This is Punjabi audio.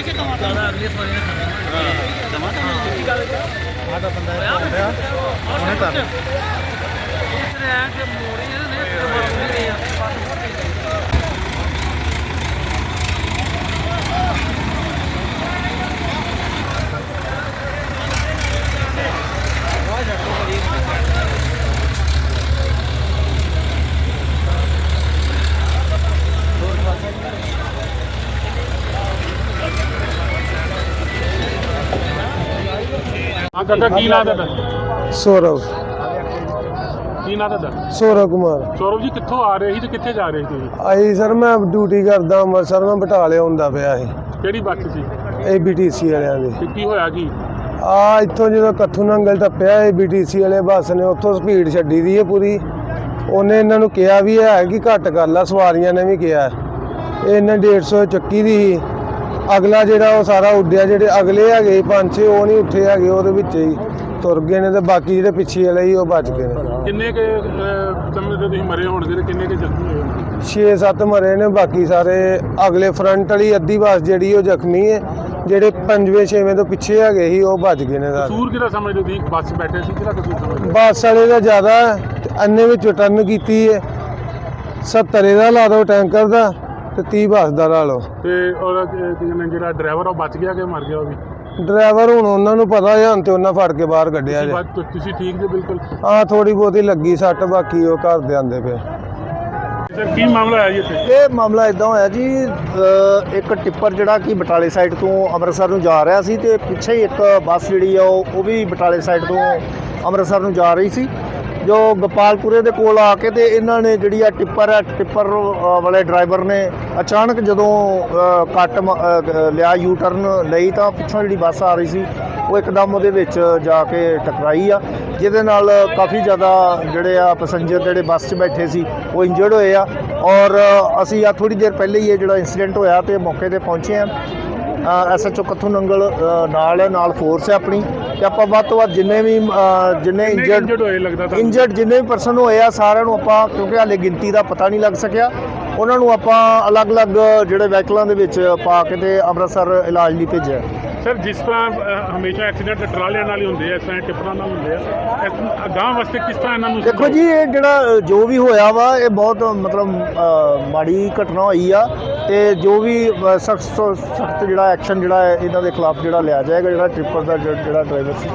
ਜੇ ਕਿ ਦਵਾ ਦਵਾ। ਅਗਲੀ ਸਵਾਰੀ ਨੇ ਖਾਣਾ। ਦਵਾ ਤਾਂ ਕੀ ਗੱਲ ਸਾਡਾ ਬੰਦਾ ਇਹ ਰਿਹਾ। ਉਹਨੇ ਕਰ ਇਸ ਰਿਆ ਕਿ ਮੋੜੀ ਨੇ ਮਰ ਨਹੀਂ ਰਹੀ ਆ। ਹਾਂ ਕਾਕਾ ਕੀ ਨਾਂ ਤੁਹਾਡਾ ਸੌਰਵ। ਕੀ ਨਾਂ ਤੁਹਾਡਾ ਸੌਰਵ ਕੁਮਾਰ। ਸੌਰਵ ਜੀ ਕਿੱਥੋਂ ਆ ਰਹੇ ਸੀ ਤੇ ਕਿੱਥੇ ਜਾ ਰਹੇ ਸੀ? ਤੁਸੀਂ? ਆਈ ਸਰ ਮੈਂ ਡਿਊਟੀ ਕਰਦਾ ਅੰਮ੍ਰਿਤਸਰ ਮੈਂ ਬਟਾਲੇ ਹੁੰਦਾ ਪਿਆ ਸੀ। ਕਿਹੜੀ ਬੱਸ ਸੀ? ਏਬੀਟੀਸੀ ਵਾਲਿਆਂ ਦੀ। ਤੇ ਕੀ ਹੋਇਆ ਕੀ ਆ ਇੱਥੋਂ ਜਦੋਂ ਕੱਥੂ ਨੰਗਲ ਟੱਪਿਆ ਏਬੀਟੀਸੀ ਵਾਲੇ ਬੱਸ ਨੇ ਉੱਥੋਂ ਸਪੀਡ ਛੱਡੀ ਦੀ ਹੈ ਪੂਰੀ। ਉਹਨੇ ਇਹਨਾਂ ਨੂੰ ਕਿਹਾ ਵੀ ਹੈ ਕਿ ਘੱਟ ਕਰ ਲਾ ਸਵਾਰੀਆਂ ਨੇ ਵੀ ਕਿਹਾ। ਇਹ ਇਹਨੇ 150 ਚੱਕੀ ਦੀ ਸੀ। ਅਗਲਾ ਜਿਹੜਾ ਉਹ ਸਾਰਾ ਉੱਡਿਆ ਜਿਹੜੇ ਅਗਲੇ ਹੈਗੇ ਪੰਜ ਛੇ ਉਹ ਨਹੀਂ ਉੱਠੇ ਹੈਗੇ ਉਹਦੇ ਵਿੱਚ ਹੀ ਤੁਰ ਗਏ ਨੇ ਤੇ ਬਾਕੀ ਜਿਹੜੇ ਪਿੱਛੇ ਵਾਲੇ ਸੀ ਉਹ ਬਚ ਗਏ ਨੇ। ਕਿੰਨੇ ਕੇ ਸਮੇਂ ਤੇ ਤੁਸੀਂ ਮਰੇ ਹੋਣਗੇ ਤੇ ਕਿੰਨੇ ਕੇ ਜ਼ਖਮੀ ਹੋਏ 6-7 ਮਰੇ ਨੇ ਬਾਕੀ ਸਾਰੇ ਅਗਲੇ ਫਰੰਟ ਵਾਲੀ ਅੱਧੀ ਬੱਸ ਜਿਹੜੀ ਉਹ ਜ਼ਖਮੀ ਹੈ ਜਿਹੜੇ ਪੰਜਵੇਂ ਛੇਵੇਂ ਤੋਂ ਪਿੱਛੇ ਹੈਗੇ ਸੀ ਉਹ ਭੱਜ ਗਏ ਨੇ ਸਾਰੇ। ਕਸੂਰ ਕਿਹਦਾ ਸਮਝਦੇ ਤੁਸੀਂ ਬੱਸ 'ਚ ਬੈਠੇ ਸੀ ਕਿਹਦਾ ਕਸੂਰ ਸਮਝਦੇ ਬੱਸ ਵਾਲੇ ਦਾ ਜ਼ਿਆਦਾ ਹੈ, ਤੇ ਅੰਨੇ ਵਿੱਚ ਟਰਨ ਕੀਤੀ ਹੈ 70 ਇਹਦਾ ਲਾ ਦਿਓ ਟੈਂਕਰ ਦਾ। ਤੇ 30 ਬੱਸ ਦਾ ਲਾ ਲਓ। ਤੇ ਔਰ ਕੀ ਕਹਿੰਦੇ ਜਿਹੜਾ ਡਰਾਈਵਰ ਉਹ ਬਚ ਗਿਆ ਕਿ ਮਰ ਗਿਆ ਉਹ ਵੀ? ਡਰਾਈਵਰ ਹੁਣ ਉਹਨਾਂ ਨੂੰ ਪਤਾ ਹੈ ਹੁਣ ਤੇ ਉਹਨਾਂ ਫੜ ਕੇ ਬਾਹਰ ਕੱਢਿਆ ਜੇ। ਤੁਸੀਂ ਠੀਕ ਜੇ ਬਿਲਕੁਲ? ਆ ਥੋੜੀ ਬਹੁਤੀ ਲੱਗੀ ਸੱਟ ਬਾਕੀ ਉਹ ਘਰ ਦੇ ਆਂਦੇ ਪਏ। ਸਰ ਕੀ ਮਾਮਲਾ ਹੈ ਜੀ ਇੱਥੇ? ਇਹ ਮਾਮਲਾ ਇਦਾਂ ਹੋਇਆ ਜੀ ਅ, ਇੱਕ ਟਿੱਪਰ ਜਿਹੜਾ ਕਿ ਬਟਾਲੇ ਸਾਈਡ ਤੋਂ ਅੰਮ੍ਰਿਤਸਰ ਨੂੰ ਜਾ ਰਿਹਾ ਸੀ ਤੇ ਪਿੱਛੇ ਹੀ ਇੱਕ ਬੱਸ ਜਿਹੜੀ ਆ ਉਹ ਉਹ ਵੀ ਬਟਾਲੇ ਸਾਈਡ ਤੋਂ ਅੰਮ੍ਰਿਤਸਰ ਨੂੰ ਜਾ ਰਹੀ ਸੀ। ਜੋ ਗੋਪਾਲਪੁਰੇ ਦੇ ਕੋਲ ਆ ਕੇ ਤੇ ਇਹਨਾਂ ਨੇ ਜਿਹੜੀ ਆ ਟਿੱਪਰ ਆ, ਟਿੱਪਰ ਵਾਲੇ ਡਰਾਈਵਰ ਨੇ ਅਚਾਨਕ ਜਦੋਂ ਕੱਟ ਮ- ਲਿਆ ਯੂ ਟਰਨ ਲਈ ਤਾਂ ਪਿੱਛੋਂ ਜਿਹੜੀ ਬੱਸ ਆ ਰਹੀ ਸੀ, ਉਹ ਇੱਕਦਮ ਉਹਦੇ ਵਿੱਚ ਜਾ ਕੇ ਟਕਰਾਈ ਆ, ਜਿਹਦੇ ਨਾਲ ਕਾਫੀ ਜ਼ਿਆਦਾ ਜਿਹੜੇ ਆ ਪੈਸੇਂਜਰ ਜਿਹੜੇ ਬੱਸ 'ਚ ਬੈਠੇ ਸੀ, ਉਹ ਇੰਜਰਡ ਹੋਏ ਆ ਔਰ ਅਸੀਂ ਆ ਥੋੜੀ ਦੇਰ ਪਹਿਲੇ ਹੀ ਇਹ ਜਿਹੜਾ ਇਨਸੀਡੈਂਟ ਹੋਇਆ ਤੇ ਮੌਕੇ ਤੇ ਪਹੁੰਚੇ ਆ। ਐਸਐਚਓ ਕੱਥੂ ਨੰਗਲ ਨਾਲ ਹੈ, ਨਾਲ ਫੋਰਸ ਹੈ ਆਪਣੀ। ਤੇ ਆਪਾਂ ਵੱਧ ਤੋਂ ਵੱਧ ਜਿੰਨੇ ਵੀ ਅ, ਜਿੰਨੇ ਇੰਜਰਡ ਇੰਜਰਡ ਹੋਏ ਲੱਗਦਾ ਤੁਹਾਨੂੰ? ਇੰਜਰਡ ਜਿੰਨੇ ਵੀ ਪਰਸਨ ਹੋਏ ਆ ਸਾਰਿਆਂ ਨੂੰ ਆਪਾਂ ਕਿਉਂਕਿ ਹਾਲੇ ਗਿਣਤੀ ਦਾ ਪਤਾ ਨਹੀਂ ਲੱਗ ਸਕਿਆ ਉਹਨਾਂ ਨੂੰ ਆਪਾਂ ਅਲੱਗ-ਅਲੱਗ ਜਿਹੜੇ ਵਹੀਕਲਾਂ ਦੇ ਵਿੱਚ ਪਾ ਕੇ ਤੇ ਅੰਮ੍ਰਿਤਸਰ ਇਲਾਜ ਲਈ ਭੇਜਿਆ। ਸਰ ਜਿਸ ਤਰ੍ਹਾਂ ਹਮੇਸ਼ਾ ਐਕਸੀਡੈਂਟ ਟਰਾਲਿਆਂ ਨਾਲ ਹੀ ਹੁੰਦੇ ਆ ਇਸ ਤਰ੍ਹਾਂ ਟਿੱਪਰਾਂ ਨਾਲ ਹੁੰਦੇ ਆ ਗਾਂ ਵਾਸਤੇ ਕਿਸ ਤਰ੍ਹਾਂ ਇਹਨਾਂ ਨੂੰ ਦੇਖੋ ਜੀ ਇਹ ਜਿਹੜਾ ਅ, ਜੋ ਵੀ ਹੋਇਆ ਵਾ ਇਹ ਬਹੁਤ ਮਤਲਬ ਅ, ਮਾੜੀ ਘਟਨਾ ਹੋਈ ਆ ਤੇ ਜੋ ਵੀ ਸਖਤ ਸਖਤ ਜਿਹੜਾ ਐਕਸ਼ਨ ਜਿਹੜਾ ਹੈ ਇਹਨਾਂ ਦੇ ਖਿਲਾਫ ਜਿਹੜਾ ਲਿਆ ਜਾਏਗਾ ਜਿਹੜਾ ਟ੍ਰਿਪਰ ਦਾ ਜਿਹੜਾ ਜਿਹੜਾ ਡਰਾਈਵਰ ਸੀ